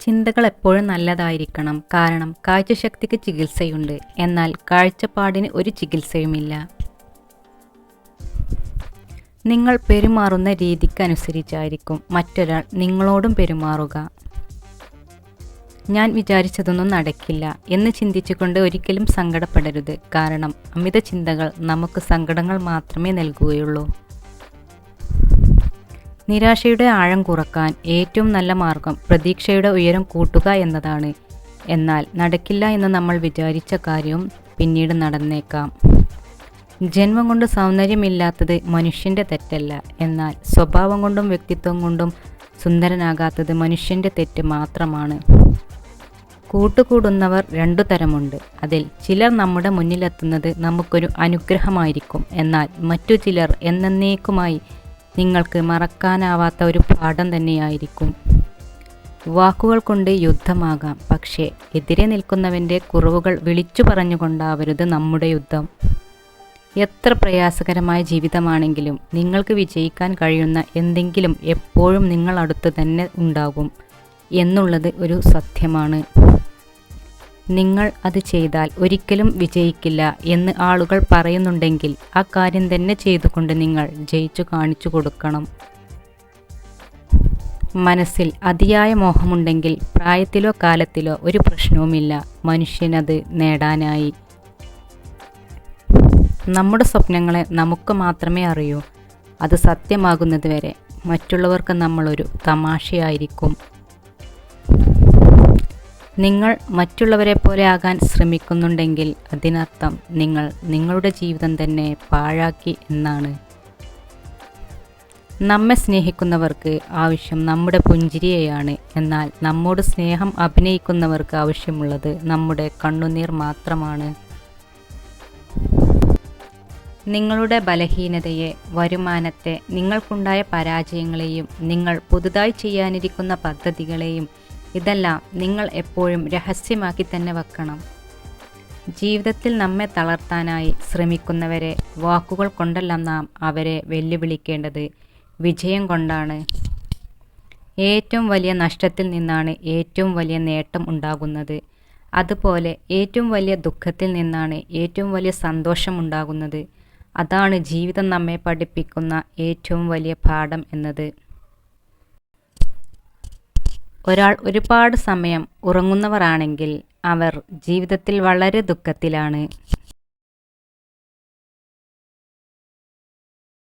ചിന്തകൾ എപ്പോഴും നല്ലതായിരിക്കണം. കാരണം കാഴ്ചശക്തിക്ക് ചികിത്സയുണ്ട്. എന്നാൽ കാഴ്ചപ്പാടിന് ഒരു ചികിത്സയുമില്ല. നിങ്ങൾ പെരുമാറുന്ന രീതിക്കനുസരിച്ചായിരിക്കും മറ്റൊരാൾ നിങ്ങളോടും പെരുമാറുക. ഞാൻ വിചാരിച്ചതൊന്നും നടക്കില്ല എന്ന് ചിന്തിച്ചുകൊണ്ട് ഒരിക്കലും സങ്കടപ്പെടരുത്. കാരണം അമിത ചിന്തകൾ നമുക്ക് സങ്കടങ്ങൾ മാത്രമേ നൽകുകയുള്ളൂ. നിരാശയുടെ ആഴം കുറയ്ക്കാൻ ഏറ്റവും നല്ല മാർഗം പ്രതീക്ഷയുടെ ഉയരം കൂട്ടുക എന്നതാണ്. എന്നാൽ നടക്കില്ല എന്ന് നമ്മൾ വിചാരിച്ച കാര്യവും പിന്നീട് നടന്നേക്കാം. ജന്മം കൊണ്ട് സൗന്ദര്യമില്ലാത്തത് മനുഷ്യന്റെ തെറ്റല്ല. എന്നാൽ സ്വഭാവം കൊണ്ടും വ്യക്തിത്വം കൊണ്ടും സുന്ദരനാകാത്തത് മനുഷ്യന്റെ തെറ്റ് മാത്രമാണ്. കൂട്ടുകൂടുന്നവർ രണ്ടു തരമുണ്ട്. അതിൽ ചിലർ നമ്മുടെ മുന്നിലെത്തുന്നത് നമുക്കൊരു അനുഗ്രഹമായിരിക്കും. എന്നാൽ മറ്റു ചിലർ എന്നേക്കുമായി നിങ്ങൾക്ക് മറക്കാനാവാത്ത ഒരു പാഠം തന്നെയായിരിക്കും. വാക്കുകൾ കൊണ്ട് യുദ്ധമാകാം. പക്ഷേ എതിരെ നിൽക്കുന്നവന്റെ കുറവുകൾ വിളിച്ചു പറഞ്ഞുകൊണ്ടാവരുത് നമ്മുടെ യുദ്ധം. എത്ര പ്രയാസകരമായ ജീവിതമാണെങ്കിലും നിങ്ങൾക്ക് വിജയിക്കാൻ കഴിയുന്ന എന്തെങ്കിലും എപ്പോഴും നിങ്ങളടുത്ത് തന്നെ ഉണ്ടാകും എന്നുള്ളത് ഒരു സത്യമാണ്. നിങ്ങൾ അത് ചെയ്താൽ ഒരിക്കലും വിജയിക്കില്ല എന്ന് ആളുകൾ പറയുന്നുണ്ടെങ്കിൽ ആ കാര്യം തന്നെ ചെയ്തുകൊണ്ട് നിങ്ങൾ ജയിച്ചു കാണിച്ചു കൊടുക്കണം. മനസ്സിൽ അതിയായ മോഹമുണ്ടെങ്കിൽ പ്രായത്തിലോ കാലത്തിലോ ഒരു പ്രശ്നവുമില്ല. മനുഷ്യനത് നേടാനായി. നമ്മുടെ സ്വപ്നങ്ങളെ നമുക്ക് മാത്രമേ അറിയൂ. അത് സത്യമാകുന്നതുവരെ മറ്റുള്ളവർക്ക് നമ്മളൊരു തമാശയായിരിക്കും. നിങ്ങൾ മറ്റുള്ളവരെ പോലെ ആകാൻ ശ്രമിക്കുന്നുണ്ടെങ്കിൽ അതിനർത്ഥം നിങ്ങൾ നിങ്ങളുടെ ജീവിതം തന്നെ പാഴാക്കി എന്നാണ്. നമ്മെ സ്നേഹിക്കുന്നവർക്ക് ആവശ്യം നമ്മുടെ പുഞ്ചിരിയെയാണ്. എന്നാൽ നമ്മോട് സ്നേഹം അഭിനയിക്കുന്നവർക്ക് ആവശ്യമുള്ളത് നമ്മുടെ കണ്ണുനീർ മാത്രമാണ്. നിങ്ങളുടെ ബലഹീനതയെ വരുമാനത്തെ നിങ്ങൾക്കുണ്ടായ പരാജയങ്ങളെയും നിങ്ങൾ പുതുതായി ചെയ്യാനിരിക്കുന്ന പദ്ധതികളെയും ഇതെല്ലാം നിങ്ങൾ എപ്പോഴും രഹസ്യമാക്കി തന്നെ വെക്കണം. ജീവിതത്തിൽ നമ്മെ തളർത്താനായി ശ്രമിക്കുന്നവരെ വാക്കുകൾ കൊണ്ടല്ല നാം അവരെ വെല്ലുവിളിക്കേണ്ടത് വിജയം കൊണ്ടാണ്. ഏറ്റവും വലിയ നഷ്ടത്തിൽ നിന്നാണ് ഏറ്റവും വലിയ നേട്ടം ഉണ്ടാകുന്നത്. അതുപോലെ ഏറ്റവും വലിയ ദുഃഖത്തിൽ നിന്നാണ് ഏറ്റവും വലിയ സന്തോഷം ഉണ്ടാകുന്നത്. അതാണ് ജീവിതം നമ്മെ പഠിപ്പിക്കുന്ന ഏറ്റവും വലിയ പാഠം എന്നത്. ഒരാൾ ഒരുപാട് സമയം ഉറങ്ങുന്നവരാണെങ്കിൽ അവർ ജീവിതത്തിൽ വളരെ ദുഃഖത്തിലാണ്.